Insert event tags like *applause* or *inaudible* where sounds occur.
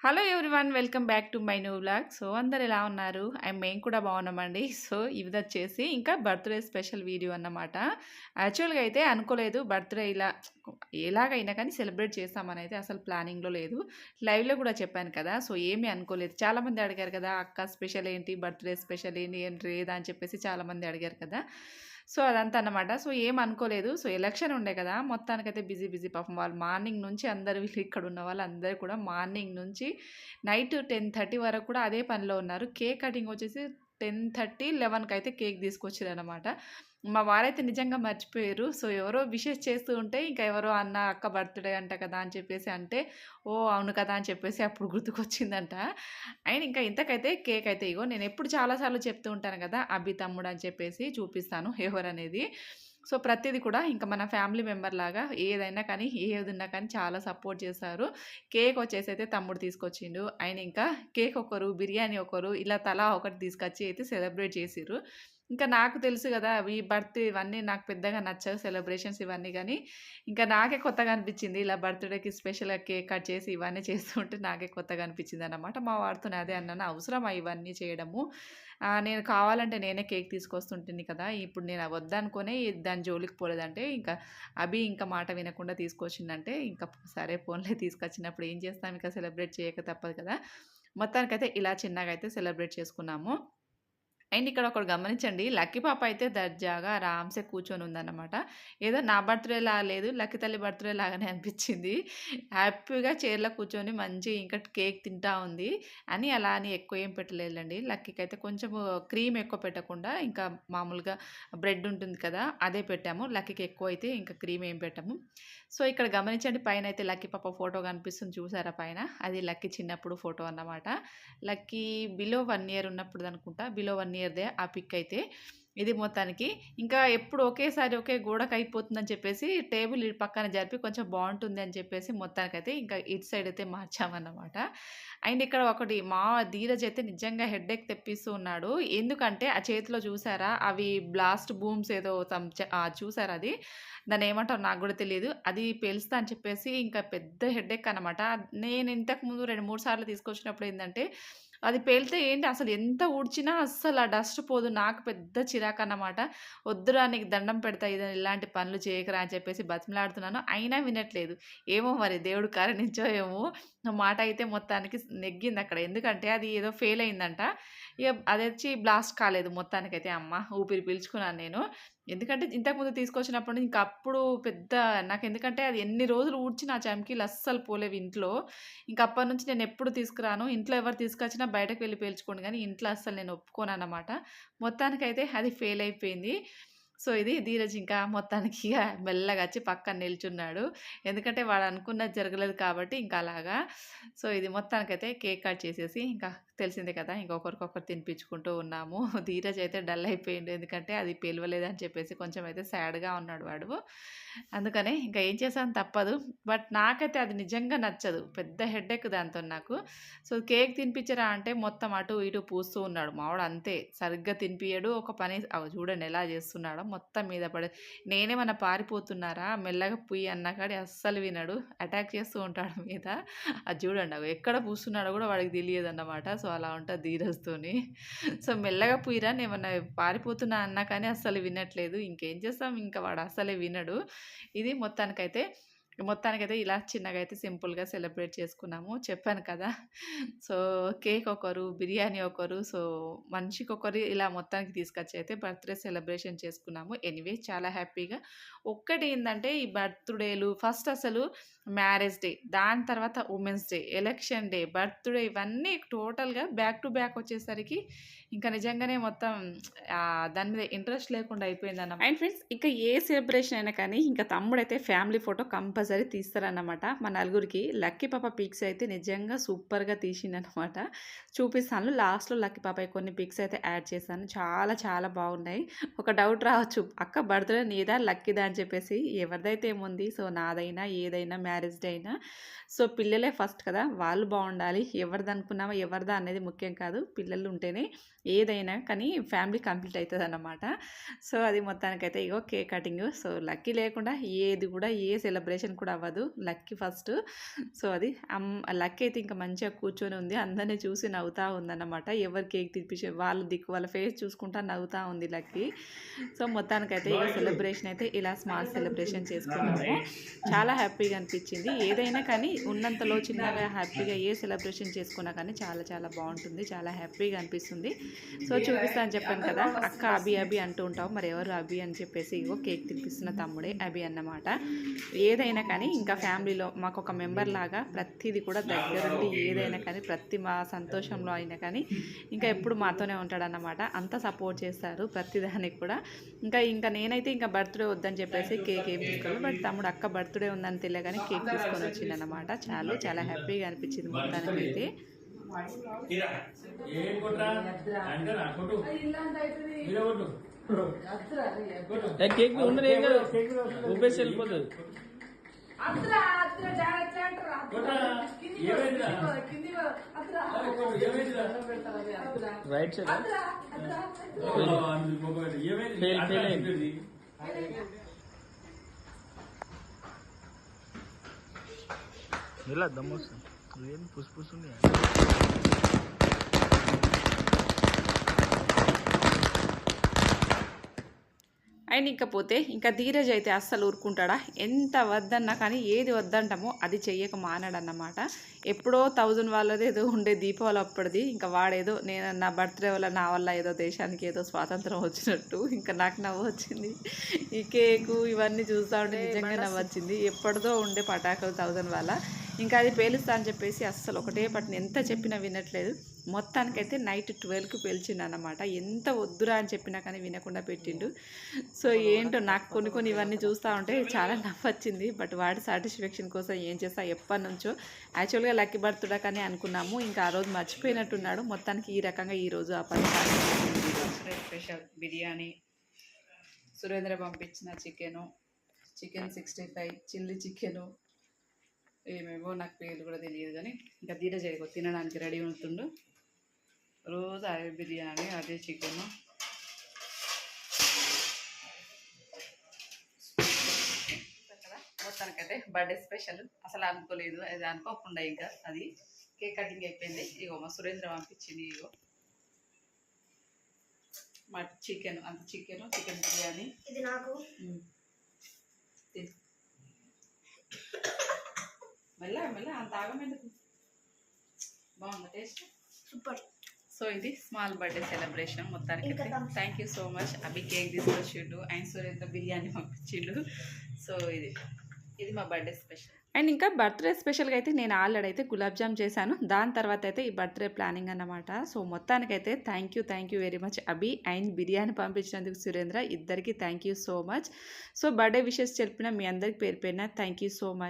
Hello everyone welcome back to my new blog so అందరు ఎలా ఉన్నారు? ఐ మేము కూడా బాగున్నామండి. సో ఇది వచ్చేసి ఇంకా బర్త్డే స్పెషల్ వీడియో అన్నమాట. యాక్చువల్గా అయితే అనుకోలేదు బర్త్డే ఇలా ఎలాగైనా కానీ సెలబ్రేట్ చేస్తామని అయితే అసలు ప్లానింగ్లో లేదు. లైవ్లో కూడా చెప్పాను కదా సో ఏమీ అనుకోలేదు. చాలామంది అడిగారు కదా అక్క స్పెషల్ ఏంటి? బర్త్డే స్పెషల్ ఏంటి? ఏంటి లేదా? అని చెప్పేసి చాలామంది అడిగారు కదా. సో అదంతా అన్నమాట సో ఏం అనుకోలేదు సో ఎలక్షన్ ఉండే కదా! మొత్తానికైతే బిజీ బిజీ పాపం. వాళ్ళు మార్నింగ్ నుంచి అందరు వీళ్ళు ఇక్కడ ఉన్న వాళ్ళు అందరూ కూడా మార్నింగ్ నుంచి నైట్ టెన్ థర్టీ వరకు కూడా అదే పనిలో ఉన్నారు. కేక్ కటింగ్ వచ్చేసి టెన్ థర్టీ లెవెన్కి అయితే కేక్ తీసుకొచ్చారు అనమాట మా వారైతే నిజంగా మర్చిపోయారు. సో ఎవరో విషెస్ చేస్తూ ఉంటే ఇంకా ఎవరో అన్న అక్క బర్త్డే అంట కదా అని చెప్పేసి అంటే ఓ అవును కదా అని చెప్పేసి అప్పుడు గుర్తుకొచ్చిందంట. అండ్ ఇంకా ఇంతకైతే కేక్ అయితే ఇగో నేను ఎప్పుడు చాలాసార్లు చెప్తూ ఉంటాను కదా అభి తమ్ముడు అని చెప్పేసి చూపిస్తాను ఎవరు అనేది సో ప్రతిదీ కూడా ఇంకా మన ఫ్యామిలీ మెంబర్ లాగా ఏదైనా కానీ ఏది ఉన్నా కానీ చాలా సపోర్ట్ చేశారు కేక్ వచ్చేసి అయితే తమ్ముడు తీసుకొచ్చిండు. ఆయన ఇంకా కేక్ ఒకరు బిర్యానీ ఒకరు ఇలా తలా ఒకటి తీసుకొచ్చి అయితే సెలబ్రేట్ చేసిరు ఇంకా నాకు తెలుసు కదా ఈ బర్త్ ఇవన్నీ నాకు పెద్దగా నచ్చవు సెలబ్రేషన్స్ ఇవన్నీ కానీ ఇంకా నాకే కొత్తగా అనిపించింది ఇలా బర్త్డేకి స్పెషల్గా కేక్ కట్ చేసి ఇవన్నీ చేస్తుంటే నాకే కొత్తగా అనిపించింది అనమాట మా వాడితోనే అదే అన్నాను అవసరమా ఇవన్నీ చేయడము? నేను కావాలంటే నేనే కేక్ తీసుకొస్తుంటుంది కదా ఇప్పుడు నేను వద్దనుకునే దాని జోలికి పోలేదంటే ఇంకా అభి ఇంకా మాట వినకుండా తీసుకొచ్చిందంటే ఇంకా సరే ఫోన్లే తీసుకొచ్చినప్పుడు ఏం చేస్తాం? ఇంకా సెలబ్రేట్ చేయక తప్పదు కదా. మొత్తానికైతే ఇలా చిన్నగా అయితే సెలబ్రేట్ చేసుకున్నాము. అండ్ ఇక్కడ ఒకటి గమనించండి. లక్కీ పాప అయితే దర్జాగా రామ్సే కూర్చొని ఉందన్నమాట. ఏదో నా బర్త్డే లా లేదు లక్కీ తల్లి బర్త్డే లాగానే అనిపించింది. హ్యాపీగా చైర్లో కూర్చొని మంచి ఇంకా కేక్ తింటా ఉంది అని అలా అని ఎక్కువ ఏం పెట్టలేదండి లక్కీకి అయితే కొంచెం క్రీమ్ ఎక్కువ పెట్టకుండా ఇంకా మామూలుగా బ్రెడ్ ఉంటుంది కదా అదే పెట్టాము. లక్కీకి ఎక్కువ అయితే ఇంకా క్రీమ్ ఏం పెట్టాము. సో ఇక్కడ గమనించండి పైన అయితే లక్కీ పాప ఫోటో కనిపిస్తుంది చూసారా పైన? అది లక్కీ చిన్నప్పుడు ఫోటో అన్నమాట. లక్కీ బిలో వన్ ఇయర్ ఉన్నప్పుడు అనుకుంటా బిలో వన్ ఇయర్ ఇయర్దే ఆ పిక్ అయితే. ఇది మొత్తానికి ఇంకా ఎప్పుడు ఒకేసారి ఒకే గోడకు అయిపోతుందని చెప్పేసి టేబుల్ ఇటు పక్కన జరిపి కొంచెం బాగుంటుంది అని చెప్పేసి మొత్తానికైతే ఇంకా ఇటు సైడ్ అయితే మార్చామన్నమాట. అండ్ ఇక్కడ ఒకటి మా ధీరజ్ అయితే నిజంగా హెడ్ఏక్ తెప్పిస్తూ ఉన్నాడు. ఎందుకంటే ఆ చేతిలో చూసారా అవి బ్లాస్ట్ బూమ్స్ ఏదో some చూసారా అది? దాన్ని ఏమంటారు నాకు కూడా తెలియదు. అది పేలుస్తా అని చెప్పేసి ఇంకా పెద్ద హెడ్ఏక్ అనమాట నేను ఇంతకు ముందు రెండు మూడు సార్లు తీసుకొచ్చినప్పుడు ఏంటంటే అది పేలితే ఏంటి? అసలు ఎంత ఊడ్చినా అస్సలు ఆ డస్ట్ పోదు. నాకు పెద్ద చిరాకు అన్నమాట. వద్దురా నీకు దండం పెడతా ఇది ఇలాంటి పనులు చేయకరా అని చెప్పేసి బతిమలాడుతున్నాను. అయినా వినట్లేదు. ఏమో మరి దేవుడు కారణించో ఏమో. మాట అయితే మొత్తానికి నెగ్గింది అక్కడ. ఎందుకంటే అది ఏదో ఫెయిల్ అయిందంట. ఇక అది వచ్చి బ్లాస్ట్ కాలేదు మొత్తానికైతే అమ్మ ఊపిరి పీల్చుకున్నాను నేను. ఎందుకంటే ఇంతకుముందు తీసుకొచ్చినప్పటి నుంచి ఇంకా అప్పుడు పెద్ద నాకు ఎందుకంటే అది ఎన్ని రోజులు ఊడ్చి నా చమ్కీలు అస్సలు పోలేవు ఇంట్లో. ఇంకా అప్పటి నుంచి నేను ఎప్పుడు తీసుకురాను. ఇంట్లో ఎవరు తీసుకొచ్చినా బయటకు వెళ్ళి పీల్చుకోండి కానీ ఇంట్లో అస్సలు నేను ఒప్పుకోను అన్నమాట. మొత్తానికైతే అది ఫెయిల్ అయిపోయింది. సో ఇది ధీరజ్ ఇంకా మొత్తానికి ఇక మెల్లగా వచ్చి పక్కన నిల్చున్నాడు. ఎందుకంటే వాడు అనుకున్నది జరగలేదు కాబట్టి ఇంకా అలాగా. సో ఇది మొత్తానికైతే కేక్ కట్ చేసేసి ఇంకా తెలిసిందే కదా ఇంకొకరికొకరు తినిపించుకుంటూ ఉన్నాము. *laughs* ధీరజ్ అయితే డల్ అయిపోయిండు. ఎందుకంటే అది పిలవలేదని చెప్పేసి కొంచెం అయితే సాడ్గా ఉన్నాడు వాడు. అందుకనే ఇంకా ఏం చేసాను తప్పదు. బట్ నాకైతే అది నిజంగా నచ్చదు. పెద్ద హెడ్ఏక్ దాంతో నాకు. సో కేక్ తినిపించరా అంటే మొత్తం అటు ఇటు పూస్తూ ఉన్నాడు. మావాడు అంతే. సరిగ్గా తినిపించడు ఒక పని అవి చూడండి ఎలా చేస్తున్నాడో. మొత్తం మీద పడే నేనేమన్నా పారిపోతున్నారా? మెల్లగా పుయ్యి అన్నా అస్సలు వినడు. అటాక్ చేస్తూ ఉంటాడు మీద. అది చూడండి అవి ఎక్కడ పూస్తున్నాడో కూడా వాడికి తెలియదు అన్నమాట సో అలా ఉంటుంది ధీరజ్తోని. సో మెల్లగా పుయ్యిరా నేమన్నా పారిపోతున్నా అన్నా కానీ అస్సలు వినట్లేదు. ఇంకేం చేస్తాం? ఇంకా వాడు అస్సలే వినడు. ఇది మొత్తానికైతే మొత్తానికైతే ఇలా చిన్నగా అయితే సింపుల్గా సెలబ్రేట్ చేసుకున్నాము. చెప్పాను కదా! సో కేక్ ఒకరు బిర్యానీ ఒకరు సో మనిషికి ఒకరు ఇలా మొత్తానికి తీసుకొచ్చి అయితే బర్త్డే సెలబ్రేషన్ చేసుకున్నాము. ఎనీవే చాలా హ్యాపీగా. ఒక్కటి ఏంటంటే ఈ బర్త్డేలు ఫస్ట్ అసలు మ్యారేజ్ డే దాని తర్వాత women's day election day birthday ఇవన్నీ టోటల్గా బ్యాక్ టు బ్యాక్ వచ్చేసరికి ఇంకా నిజంగానే మొత్తం దాని మీద ఇంట్రెస్ట్ లేకుండా అయిపోయింది అన్నమాట అండ్ ఫ్రెండ్స్ ఇంకా ఏ సెలబ్రేషన్ అయినా కానీ ఇంకా తమ్ముడైతే ఫ్యామిలీ ఫోటో కంపల్సరీ తీస్తారన్నమాట. మా నలుగురికి లక్కీ పాప పిక్స్ అయితే నిజంగా సూపర్గా తీసిందనమాట చూపిస్తాను. లాస్ట్లో లక్కీ పాప కొన్ని పిక్స్ అయితే యాడ్ చేశాను. చాలా చాలా బాగున్నాయి. ఒక డౌట్ రావచ్చు. అక్క బర్త్డే నీదా? లక్కీదా? అని చెప్పేసి ఎవరిదైతే ఏముంది? సో నాదైనా ఏదైనా మ్యారేజ్ డే అయినా. సో పిల్లలే ఫస్ట్ కదా. వాళ్ళు బాగుండాలి. ఎవరిది అనుకున్నామో ఎవరిదా అనేది ముఖ్యం కాదు. పిల్లలు ఉంటేనే ఏదైనా కానీ ఫ్యామిలీ కంప్లీట్ అవుతుంది అన్నమాట సో అది మొత్తానికైతే ఇగో కేక్ కటింగ్. సో లక్కీ లేకుండా ఏది కూడా ఏ సెలబ్రేషన్ కూడా అవ్వదు. Lucky first. సో అది అమ్ లక్కీ అయితే ఇంకా మంచిగా కూర్చొని ఉంది. అందరినీ చూసి నవ్వుతూ ఉందన్నమాట. ఎవరు కేక్ తినిపించే వాళ్ళ దిక్కు వాళ్ళ ఫేస్ చూసుకుంటా నవ్వుతూ ఉంది లక్కీ. సో మొత్తానికైతే ఇక సెలబ్రేషన్ అయితే ఇలా స్మాల్ సెలబ్రేషన్ చేసుకున్నాము. చాలా హ్యాపీగా అనిపించింది. ఏదైనా కానీ ఉన్నంతలో చిన్నగా హ్యాపీగా ఏ సెలబ్రేషన్ చేసుకున్నా కానీ చాలా చాలా బాగుంటుంది. చాలా హ్యాపీగా అనిపిస్తుంది. సో చూపిస్తాను చెప్పాను కదా అక్క అభి అభి అంటూ ఉంటావు మరి ఎవరు అభి అని చెప్పేసి ఇగో కేక్ తినిపిస్తున్న తమ్ముడే అభి అన్నమాట. ఏదైనా కానీ ఇంకా ఫ్యామిలీలో మాకు ఒక మెంబర్ లాగా ప్రతిదీ కూడా దగ్గరుండి ఏదైనా కానీ ప్రతి మా సంతోషంలో అయినా కానీ ఇంకా ఎప్పుడు మాతోనే ఉంటాడన్నమాట. అంత సపోర్ట్ చేస్తారు ప్రతిదానికి కూడా. ఇంకా ఇంకా నేనైతే ఇంకా బర్త్డే వద్దని చెప్పేసి కేక్ ఏం తీసుకోవాలి బట్ తమ్ముడు అక్క బర్త్డే ఉందని తెలియగానే కేక్ తీసుకొని వచ్చిందన్నమాట చాలు చాలా హ్యాపీగా అనిపించింది మొత్తానికైతే. ఇరా ఏం కొట్రా? అంటారా కొట్టు. మీరే కొట్టు. కేక్ ఉన్నది ఏం కాదు. ఊపేసి వెళ్ళిపోతుంది. రైట్ సైడ్ ఫెయిల్, ఫెయిల్ అయింది. ఇలా ఏం పుసి పుసి ఉంది అండ్ ఇకపోతే ఇంకా ధీరజ్ అయితే అస్సలు ఊరుకుంటాడా? ఎంత వద్దన్నా కానీ ఏది వద్దంటామో అది చెయ్యక మానాడన్నమాట. ఎప్పుడో థౌజండ్ వాళ్ళది ఏదో ఉండే దీపావళి అప్పటిది ఇంకా వాడేదో నేను నా బర్త్డే వల్ల నా వల్ల ఏదో దేశానికి ఏదో స్వాతంత్రం వచ్చినట్టు ఇంకా నాకు నవ్వు వచ్చింది. ఈ కేకు ఇవన్నీ చూస్తూ ఉంటే నిజంగా నవ్వు వచ్చింది ఎప్పటిదో ఉండే పటాకులు థౌజండ్ వాళ్ళ. ఇంకా అది పేలుస్తా అని చెప్పేసి అస్సలు ఒకటే పట్టిన ఎంత చెప్పినా వినట్లేదు. మొత్తానికైతే నైట్ ట్వెల్వ్కి పేల్చిండు అనమాట ఎంత వద్దురా అని చెప్పినా కానీ వినకుండా పెట్టిండు. సో ఏంటో నాకు కొన్ని కొన్ని ఇవన్నీ చూస్తూ ఉంటే చాలా నవ్వు వచ్చింది బట్ వాడి సాటిస్ఫాక్షన్ కోసం ఏం చేస్తా ఎప్పటి నుంచో. యాక్చువల్గా లక్కీ బర్త్డే కానీ అనుకున్నాము. ఇంకా ఆ రోజు మర్చిపోయినట్టున్నాడు. మొత్తానికి ఈ రకంగా ఈరోజు ఆ పని స్పెషల్ బిర్యానీ. సురేంద్ర పంపించిన chicken. Chicken sixty five chilli chicken. ఏమేమో నాకు పేర్లు కూడా తెలియదు కానీ ఇంకా ధీరజ్ అయిపో తినడానికి రెడీ ఉంటుండు. రోజు అదే బిర్యానీ అదే చికెను. కదా మొత్తానికైతే బర్త్డే స్పెషల్. అసలు అనుకోలేదు అది అనుకోకుండా ఇంకా అది కేక్ కటింగ్ అయిపోయింది. ఇగో మా సురేంద్ర పంపించింది ఇగో. మా చికెన్ అంత చికెన్ చికెన్ బిర్యానీ. ఇది నాకు. మెల్ల మెల్ల అంత ఆగమెందుకు బాగుందా టేస్ట్? సూపర్. సో ఇది స్మాల్ బర్త్డే సెలబ్రేషన్ మొత్తానికి. Thank you so much Abhi cake తీసుకొచ్చిండు. అండ్ సురేంద్ర బిర్యానీ పంపించిండు. సో ఇది ఇది మా బర్త్డే స్పెషల్. అండ్ ఇంకా బర్త్డే స్పెషల్గా అయితే నేను ఆల్రెడీ అయితే గులాబ్ జామ్ చేశాను. దాని తర్వాత అయితే ఈ బర్త్డే ప్లానింగ్ అన్నమాట. సో మొత్తానికైతే thank you thank you very much Abhi. And biryani పంపించినందుకు Surendra ఇద్దరికి thank you so much so birthday wishes చెప్పిన మీ అందరికి పేరు పేరున థ్యాంక్ యూ సో మచ్